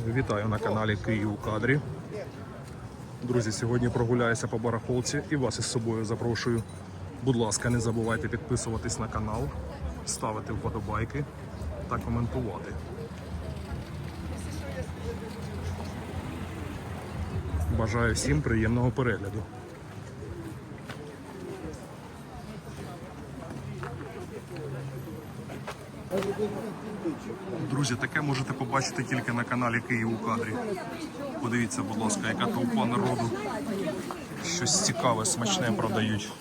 Вітаю на каналі Київ у кадрі. Друзі, сьогодні прогуляюся по барахолці і вас із собою запрошую. Будь ласка, не забувайте підписуватись на канал, ставити вподобайки та коментувати. Бажаю всім приємного перегляду. Друзі, таке можете побачити тільки на каналі Київ у кадрі. Подивіться, будь ласка, яка толпа народу. Щось цікаве, смачне продають.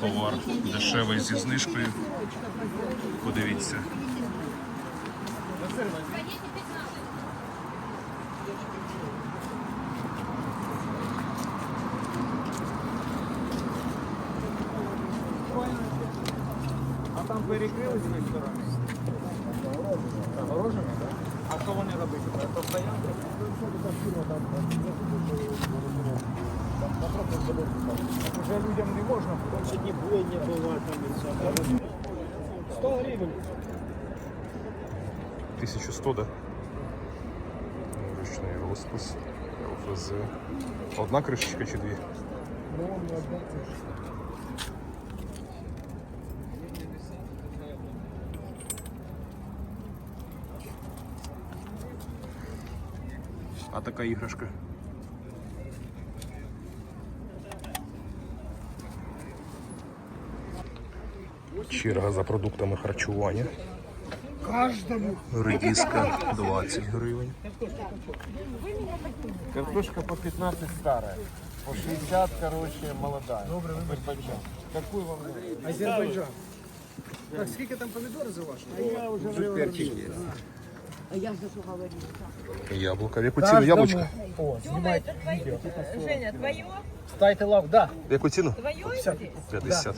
Товар дешевий зі знижкою. Подивіться. Перекрили з ресторану? Загорожено, так? А що вони стоянка? Так Уже людям не можна. Сьогодні не було там 100 гривень. 1100, да? Ручний розпис, ЛФЗ. Одна кришечка чи дві? А така іграшка. Черга за продуктами харчування. Редиска 20 гривень. Картошка по 15 старая. По 60, короче, молодая. Добрый Азербайджан. Какую вам? Азербайджан. Так, скільки там помідори за ваші? Тут перчик есть. Яблука. В яку ціну яблучко? О, снимай. Женя, твое? Ставьте лав, да. В яку ціну? Твое? 50.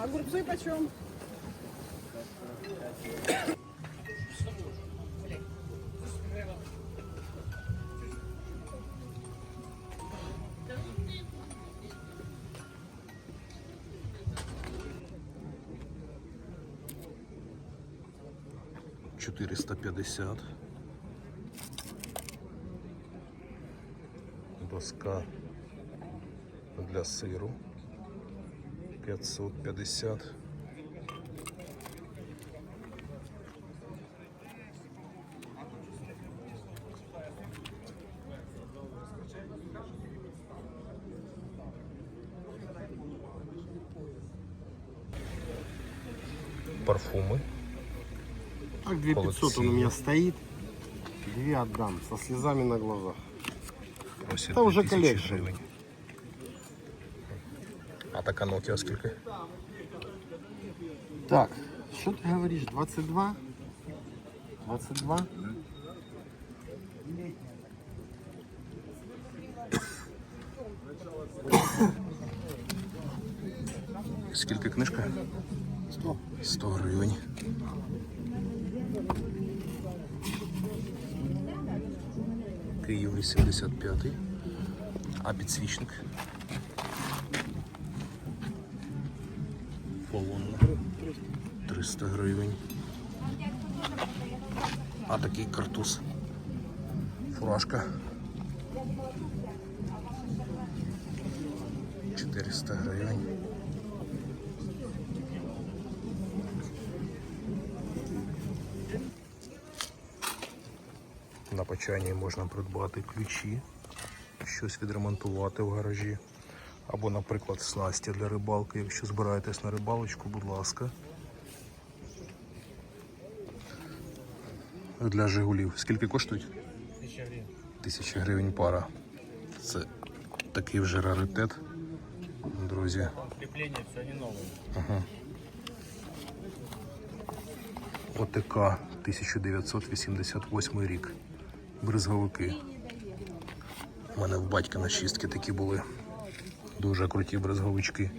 Огурцы почем? Чотириста п'ятдесят. Доска для сиру. 550. Парфумы. Так, 2500 он у меня стоит. Две отдам, со слезами на глазах. Просять Та вже 2000 колекція. гривень. А така Nokia скільки? Так, что ты говоришь, 22? 22? Скільки книжка? 100. 100 гривень. Київ 85. А підсвічник? Полонна. 300 гривень. А такий картуз. Фуражка. 400 гривень. Почайні можна придбати ключі, щось відремонтувати в гаражі. Або, наприклад, снасті для рибалки. Якщо збираєтесь на рибалочку, будь ласка. Для Жигулів. Скільки коштують? Тысяча гривен. Тисяча гривень пара. Це такий вже раритет. Друзі. Крепление все не новое. ОТК 1988 рік бризговики. У мене в батька на шістки такі були. Дуже круті брезговички.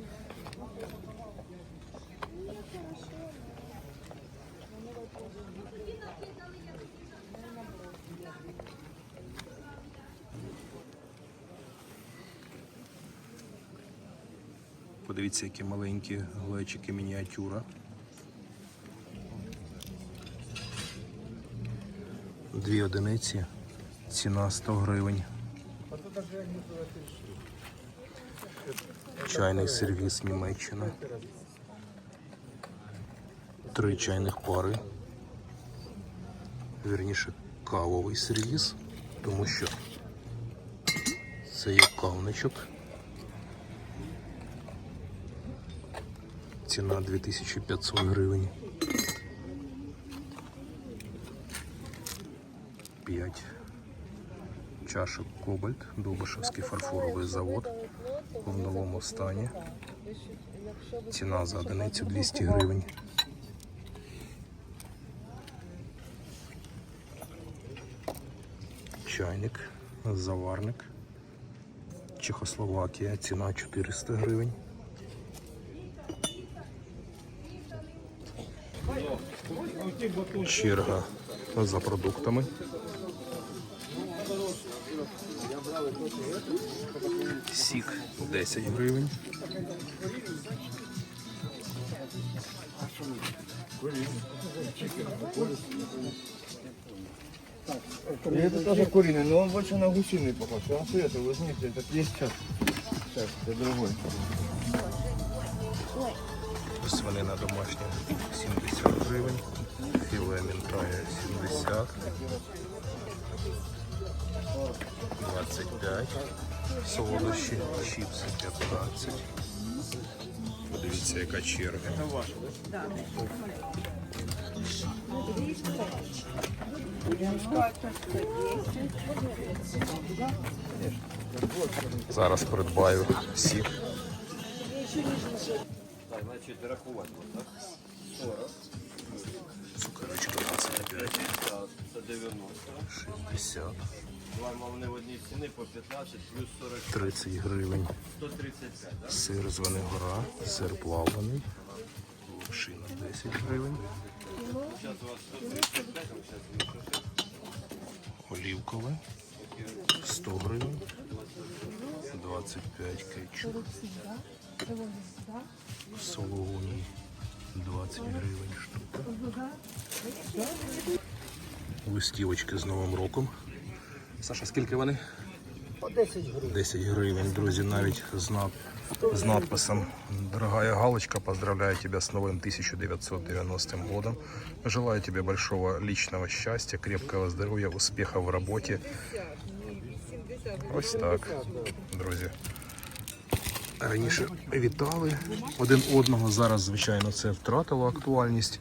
Подивіться, які маленькі глечики мініатюра. Дві одиниці, ціна 100 гривень. Чайний сервіс Німеччина. Три чайних пари. Вірніше, кавовий сервіс, тому що це є кавничок. Ціна 2500 гривень. 5 чашок Кобальт, Дубишевський фарфоровий завод в новому стані. Ціна за одиницю 200 гривень. Чайник, заварник. Чехословакія, ціна 400 гривень. Черга за продуктами. Сік 10 гривень. И это тоже куриный, но он больше на гусиный похож. Я вам советую, возьмите, этот есть сейчас. Сейчас, это другой. Свинина домашня 70 гривень. Філе мінтая 70. 25. Солодощі, чіпси 15. Подивіться, яка черга. Зараз придбаю сік. Цукерочка 25. 60. Вони в одній ціни по 15 плюс 40, 30 гривень. 135, да? Сир з Венегора, сир плавлений. Локшина 10 гривень. Олівкове 100 гривень. 25 кетчуп. Сологуний 20 гривень штука. Листівочки з Новим роком. Саша, скільки вони? По 10 гривен. 10 гривень, друзі, навіть з, над... з надписом «Дорогая галочка, поздравляю тебя с новым 1990 годом. Желаю тебе большого личного счастья, крепкого здоровья, успеха в работе». Ось так, друзі. Раніше вітали один одного. Зараз, звичайно, це втратило актуальність.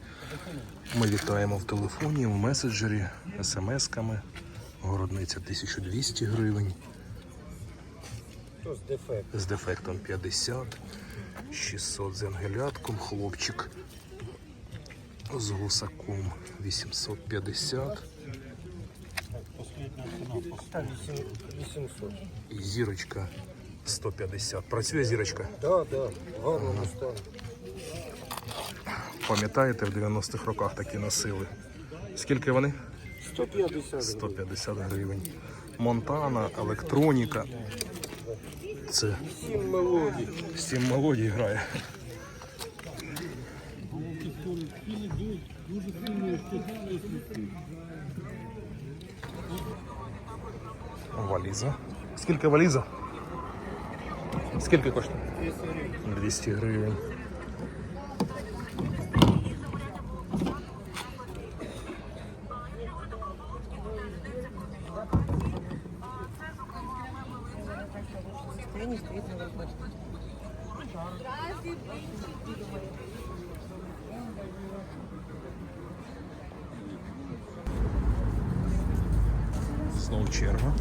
Ми вітаємо в телефоні, в меседжері, смс-ками. Городниця 1200 гривень. З дефектом 50, 600 з ангелятком, хлопчик з гусаком 850 і зірочка 150. Працює зірочка. Да, да, в гарному стані. Пам'ятаєте, в 90-х роках такі носили. Скільки вони? 150 150 гривень. Монтана, електроніка. Це 7 мелодій. 7 мелодій грає. Валіза. Скільки валіза? Скільки коштує? 200 гривень. Знову черга.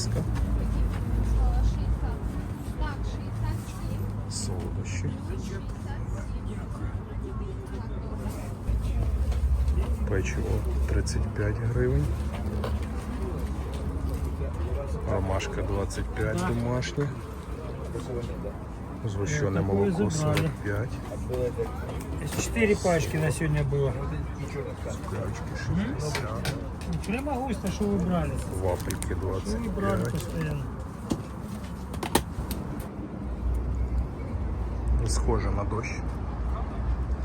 Маска. Солодощі. Печиво 35 гривень. Ромашка 25 домашня. Згущене молоко 45. Четыре пачки на сегодня было. Цукачки 60. Прямо густо, що ви брали. Вафельки 25. Схоже на дощ.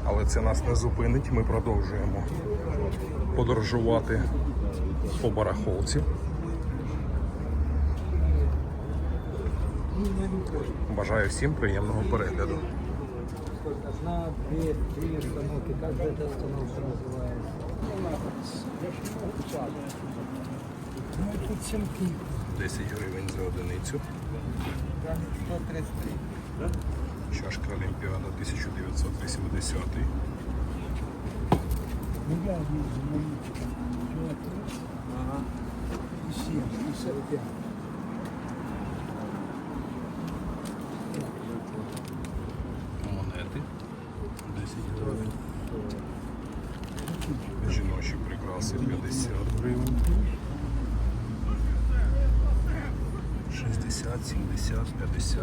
Але це нас не зупинить, ми продовжуємо подорожувати по барахолці. Бажаю всім приємного перегляду одна, две, три остановки. Как же эта остановка называется? Ну, тут сімки. 10 гривень за одиницю. 133. Чашка Олімпіада 1980. Ну, я вижу, Ага. 7, 45. Жіночі прикраси 50 гривень. 60, 70, 50.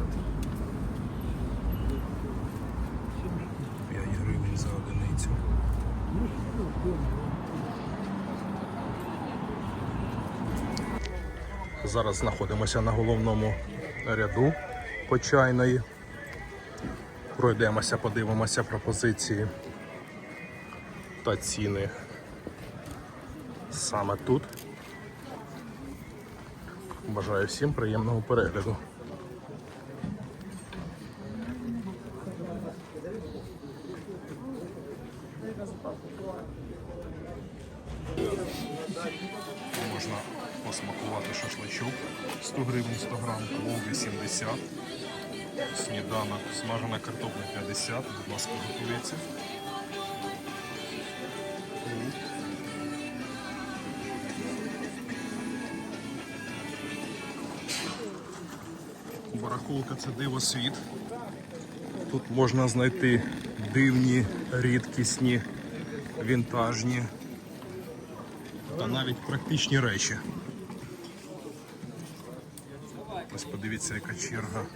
5 гривень за одиницю. Зараз знаходимося на головному ряду почайної. Пройдемося, подивимося пропозиції та ціни саме тут. Бажаю всім приємного перегляду. Барахолка це диво світ. Тут можна знайти дивні, рідкісні, вінтажні та навіть практичні речі. Ось подивіться, яка черга.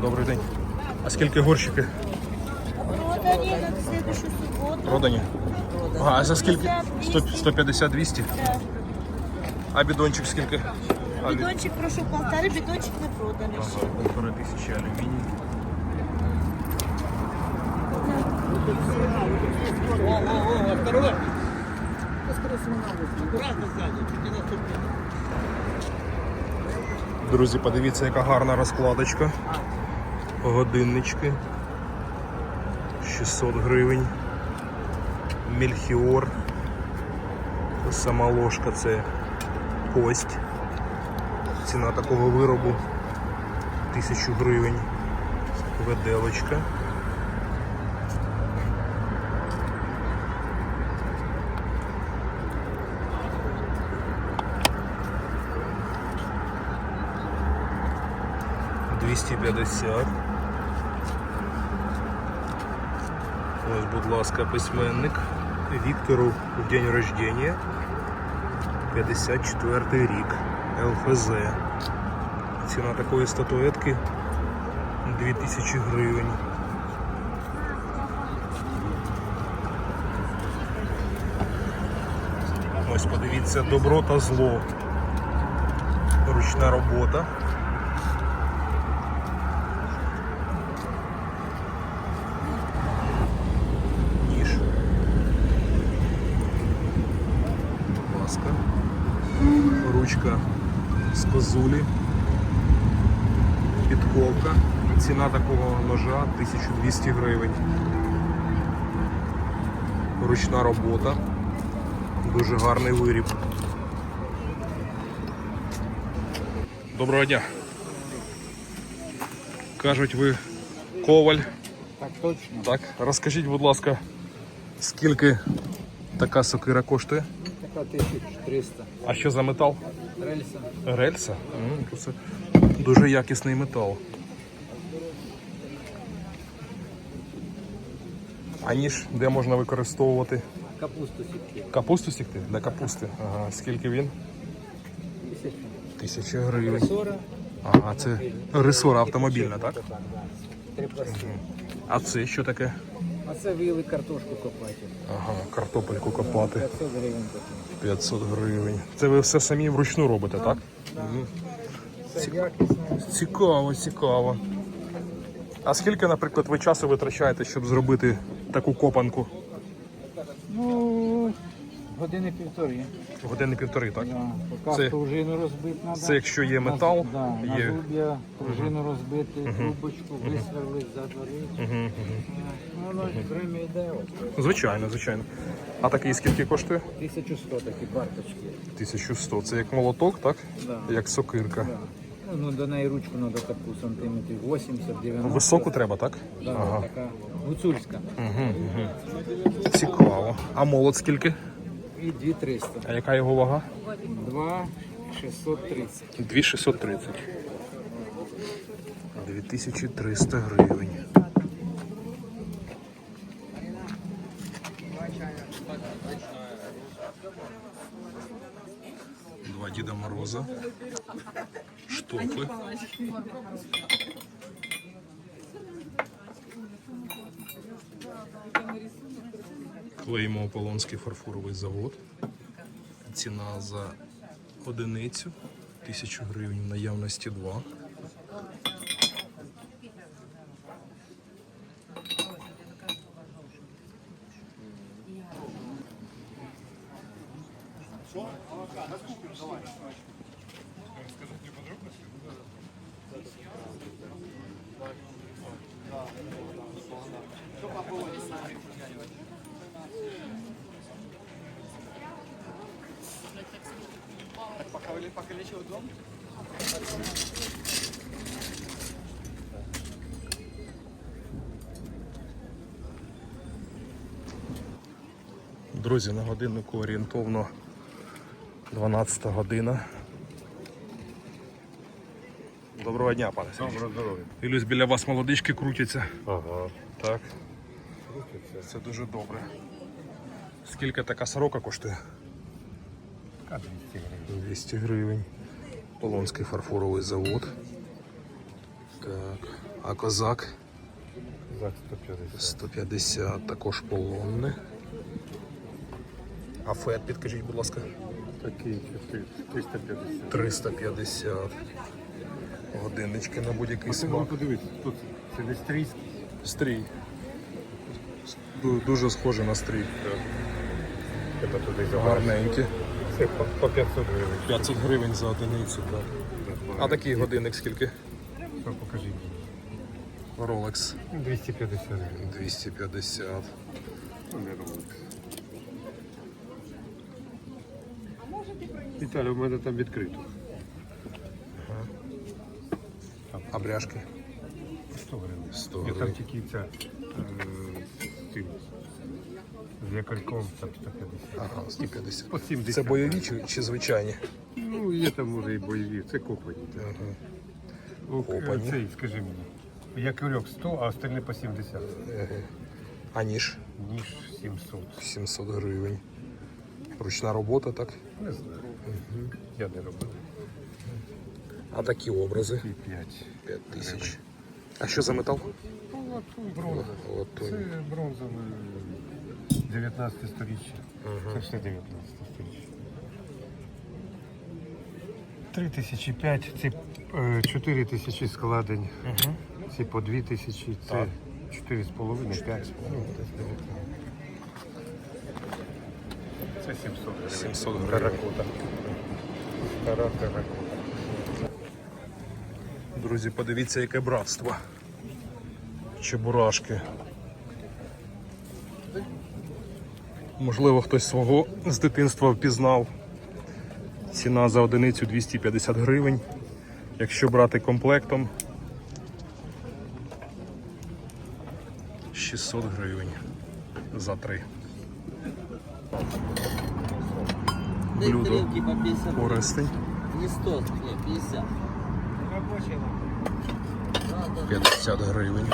Добрий день. А скільки горщики? Продані на следующую субботу. Продані? Ага, а за скільки? 150-200? А бідончик скільки? А, бі- Бідончик, прошу, полтори, бідончик не проданий. ще. Ага, полтори тисячі алюміній. Друзі, подивіться, яка гарна розкладочка. Годиннички. 600 гривень. Мельхіор. Сама ложка це кость. Ціна такого виробу 1000 гривень. Веделочка. Двісті п'ятдесят. Ось, будь ласка, письменник Віктору в день рождения. 54 рік. ЛФЗ. Ціна такої статуетки 2000 гривень. Ось подивіться, добро та зло. Ручна робота. Ніж. Будь ласка. Ручка з козулі. Підковка. Ціна такого ножа 1200 гривень. Ручна робота. Дуже гарний виріб. Доброго дня. Кажуть, ви коваль. Так точно. Так, розкажіть, будь ласка, скільки така сокира коштує? Така 1300. А що за метал? Рельса. Рельса? М, то Це дуже якісний метал. А ніж де можна використовувати? Капусту сітки. Капусту сікти? Для капусти. Ага. Скільки він? Тисяча. Гривень. 40. Ага, це ресора автомобільна, так? Три пластини. А це що таке? А це віли картошку копати. Ага, картопельку копати. 500 гривень 500 гривень. Це ви все самі вручну робите, так? Це якісно. Цікаво, цікаво. А скільки, наприклад, ви часу витрачаєте, щоб зробити таку копанку? Ну, години півтори. Години півтори, так? Да. Поки Це- пружину розбити треба. Це якщо є метал, да, на зуб'я, пружину розбити, трубочку, висверлити, задварити. Ну, воно время йде. от. Звичайно, звичайно. А такий скільки коштує? 1100 такі барточки. 1100. Це як молоток, так? Да. Як сокирка. Да. Ну, ну, до неї ручку треба таку сантиметрів 80-90. Високу треба, так? Да, Ага. така гуцульська. Цікаво. А молот скільки? І 2300. А яка його вага? 2 630. 2630. 2300 гривень. Два Діда Мороза. Штопи. Клеїмо Ополонський фарфоровий завод. Ціна за одиницю 1000 гривень, наявності 2. Друзі, на годиннику орієнтовно 12 година. Доброго дня, пане Сергій. Доброго здоров'я. Ілюсь, біля вас молодички крутяться. Ага. Так. Це дуже добре. Скільки така сорока коштує? 200 гривень. 200 гривень. Полонський фарфоровий завод. Так. А козак За 150. 150, також полонне. А фет, підкажіть, будь ласка. Такий 350. 350. Годиннички на будь-який смак. подивитися. Тут це не стрійський. Стрій. Дуже схоже на стрій. Це туди Гарненькі. Це по, по 500 гривень. 500 гривень за одиницю. Так. А такий годинник скільки? Що покажіть? Rolex 250 гривень. 250. Ну, не робить. Віталій, у мене там відкрито. А бряшки? 100 гривень. 100 І там гривень. тільки ця е, з якорьком там 150. Ага, 150. По 70. Це бойові чи, чи звичайні? Ну, є там може і бойові, це копані. так. Ага. О, Копані. Цей, скажи мені. Якорьок 100, а остальне по 70. А ніж? Ніж 700. 700 гривень. Ручна робота, так? Не знаю. Я не робив. А такі образи? І 5. 5 тисяч. А що за метал? Ну, латунь, бронза. Латунь. Це бронзове 19 сторіччя. Це все 19 сторіччя. 3 тисячі 5, це 4 тисячі складень. Ці по 2 тисячі, це 4,5, 5. Це 700 гривень. 700 гривень. Теракота. Стара теракота. Друзі, подивіться, яке братство. Чебурашки. Можливо, хтось свого з дитинства впізнав. Ціна за одиницю 250 гривень. Якщо брати комплектом 600 гривень за три. Блюдо. Тарелки по 50. Користень. Не 100, не 50. 50 гривень.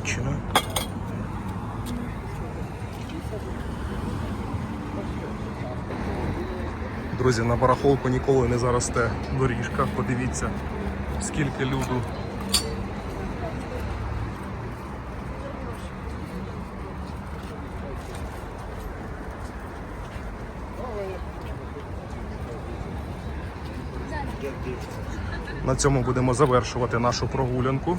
Німеччина. Друзі, на барахолку ніколи не заросте доріжка. Подивіться, скільки люду. На цьому будемо завершувати нашу прогулянку